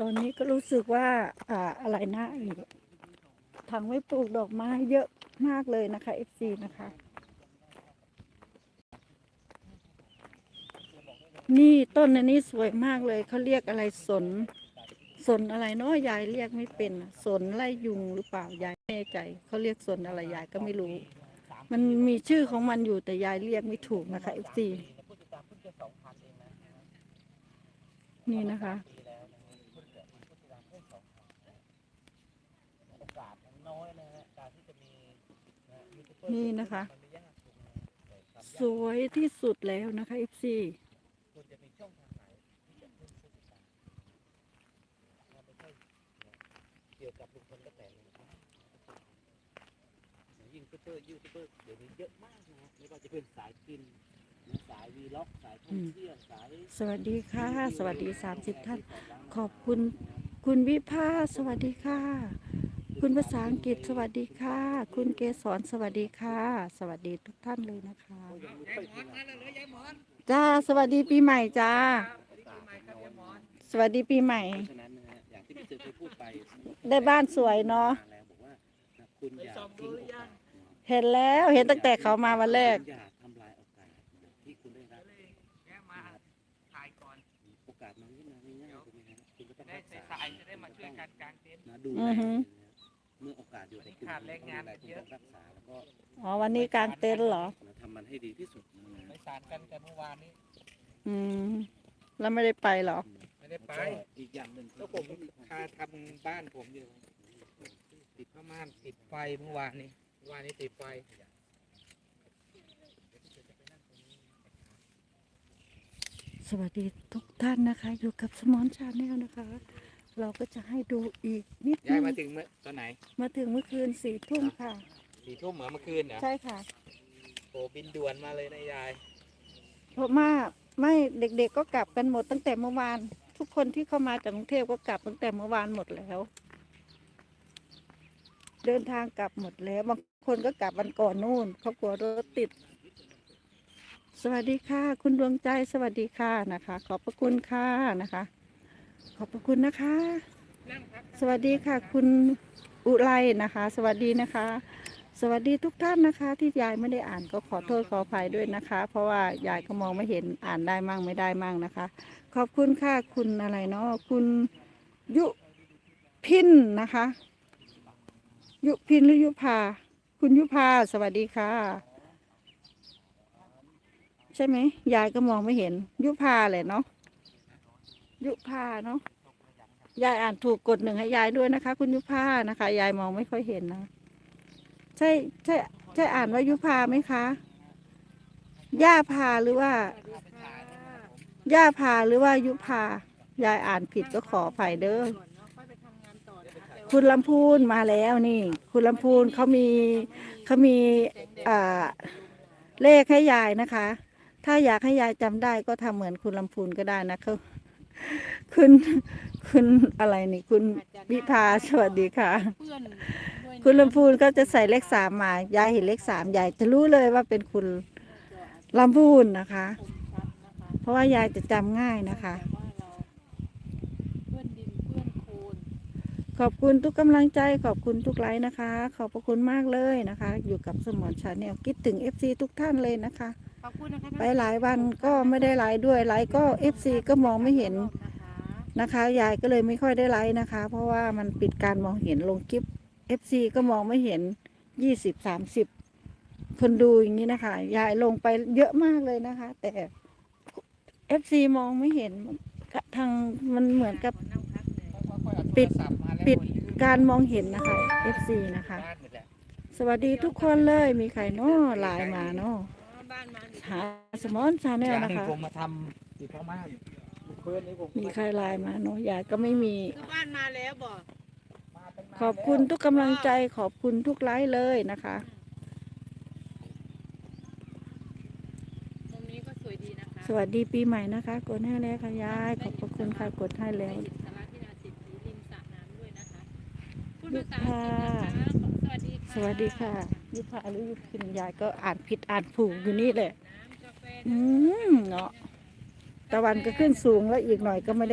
ตอนนี้ก็รู้สึกว่าอ่าอะไรนะอีกถังไว้ปลูกดอกไม้เยอะมากเลยนะคะ FC นะคะ นี่ต้นอันนี้สวยมากเลยเขาเรียกอะไรสน สนอะไรเนาะยายเรียกไม่เป็นสนไล่ยุงหรือเปล่ายายไม่แน่ใจเขาเรียกสนอะไรยายก็ไม่รู้ มันมีชื่อของมันอยู่แต่ยายเรียกไม่ถูกนะคะ FC นี่นะคะ นี่นะคะสวยที่สุดแล้วนะคะ FC เกี่ยวกับลุงพลก็แต่นะครับยิ่งซูเปอร์ยูทูบเบอร์เดี๋ยวนี้เยอะมากนะไม่ว่าจะเป็นสายกินนะสายวีล็อกสายท่องเที่ยวสาย สวัสดีค่ะ สวัสดีสามสิบท่าน ขอบคุณ คุณวิภาสวัสดีค่ะ คุณภาษาอังกฤษสวัสดีค่ะ คุณเกสรสวัสดีค่ะ สวัสดีทุกท่านเลยนะคะจ้าสวัสดีปีใหม่จ้าสวัสดีปีใหม่ เพราะฉะนั้นนะฮะอย่างที่พี่เจอเคยพูดไปได้บ้านสวยเนาะแล้วบอกว่านะคุณอย่าทิ้งโอกาสเห็นแล้วเห็นตั้งแต่เขามาวันแรก คุณอย่าทำลายโอกาสนะที่คุณได้รับแกมาถ่ายก่อนโอกาสมันไม่มาง่ายๆถูกไหมครับคุณก็ต้องได้รักใส่ษาสายจะได้มาช่วยกันกลางเต็นท์นะดูอืแลอฮึ นะ เมื่อโอกาสอยู่กับคุณขาดแรงงานคุณเยอะต้องรักษาแล้วก็อ๋อวันนี้กลางเต็นท์เหรอนะทำมันให้ดีที่สุดนะไปสารกันกันเมื่อวานนี้อืม แล้วไม่ได้ไปเหรอ ไม่ได้ไปแล้วก็อีกอย่างหนึ่งแล้วผมคาทำบ้านผมอยู่ ติดผ้าม่านติดไฟเมื่อวานนี้เมื่อวานนี้ติดไฟสวัสดีทุกท่านนะคะ อยู่กับสมอนชาแนลนะคะ เราก็จะให้ดูอีกนิดยายนึงมาถึงเมื่อตอนไหนมาถึงเมื่อคืนสี่ทุ่มค่ะ สี่ทุ่มเหมือนเมื่อคืนเหรอใช่ค่ะ โอ้บินด่วนมาเลยนะยาย เพราะว่าไม่เด็กๆก็กลับกันหมดตั้งแต่เมื่อวาน ทุกคนที่เข้ามาจากกรุงเทพก็กลับตั้งแต่เมื่อวานหมดแล้ว เดินทางกลับหมดแล้ว บางคนก็กลับวันก่อนนู่นเพราะกลัวรถติด สวัสดีค่ะ คุณดวงใจสวัสดีค่ะนะคะ ขอบพระคุณค่ะนะคะ ขอบพระคุณนะคะ สวัสดีค่ะ คุณอุไรนะคะ สวัสดีนะคะ สวัสดีทุกท่านนะคะ ที่ยายไม่ได้อ่านก็ขอโทษขออภัยด้วยนะคะ เพราะว่ายายก็มองไม่เห็นอ่านได้มั่งไม่ได้มั่งนะคะ ขอบคุณค่ะคุณอะไรเนาะคุณยุพินนะคะ ยุพินหรือยุพาคุณยุพาสวัสดีค่ะ ใช่ไหมยายก็มองไม่เห็นยุพาเลยเนาะ ยุพาเนาะยายอ่านถูกกดหนึ่งให้ยายด้วยนะคะ คุณยุพานะคะ ยายมองไม่ค่อยเห็นนะใช่ใช่ใช่อ่านว่ายุพาไหมคะย่าพาหรือว่าย่าพาหรือว่ายุพายายอ่านผิดก็ขออภัยเด้อคุณลำพูนมาแล้วนี่ คุณลำพูนเขามีเขามีอ่าเลขให้ยายนะคะ ถ้าอยากให้ยายจำได้ก็ทำเหมือนคุณลำพูนก็ได้นะเขา คุณคุณอะไรนี่ คุณวิภาสวัสดีค่ะ เพื่อนด้วยคุณลำพูนก็จะใส่เลขสามมายายเห็นเลขสามยายจะรู้เลยว่าเป็นคุณลำพูนนะคะเพราะว่ายายจะจำง่ายนะคะว่าเราเพื่อนดินเพื่อนโคลนขอบคุณทุกกำลังใจขอบคุณทุกไลค์นะคะ ขอบพระคุณมากเลยนะคะ อยู่กับสมอนชาแนลคิดถึง FC ทุกท่านเลยนะคะ ขอบคุณนะคะไปหลายวันก็ไม่ได้ไลค์ด้วยไลค์ก็ FC ก็มองไม่เห็นนะคะนะคะ ยายก็เลยไม่ค่อยได้ไลค์นะคะ เพราะว่ามันปิดการมองเห็นลงคลิป FC ก็มองไม่เห็น20 30คนดูอย่างนี้นะคะ ยายลงไปเยอะมากเลยนะคะ แต่ FC มองไม่เห็นทางมันเหมือนกับปิดปิดการมองเห็นนะคะ FC นะคะบ้านหมดแหละสวัสดีทุกคนเลยมีใครเนาะไลน์มาเนาะ บ้านมาหาสมอนชาแนลอย่างนะหนึ่งคะ ผมมาทำติดผ้าม่านเพื่อนนี้ผมมีใครไลน์มาเนาะยายก็ไม่มี คือบ้านมาแล้วบอกขอบคุณทุกกำลังใจขอบคุณทุกไลค์เลยนะคะ ตรงนี้ก็สวยดีนะคะสวัสดีปีใหม่นะคะกดให้แล้วค่ะยายขอบพระคุณค่ะกดให้แล้ว ได้อิสระที่นาสิทธิ์ริมสระน้ำด้วยนะคะคุณภาษาอังกฤษนะคะสวัสดีค่ะ สวัสดีค่ะ ยุพาหรือยุพินยายก็อ่านผิดอ่านผูกอยู่นี่แหละ อืมเนาะตะวันก็ขึ้นสูงแล้วอีกหน่อยก็ไม่ได้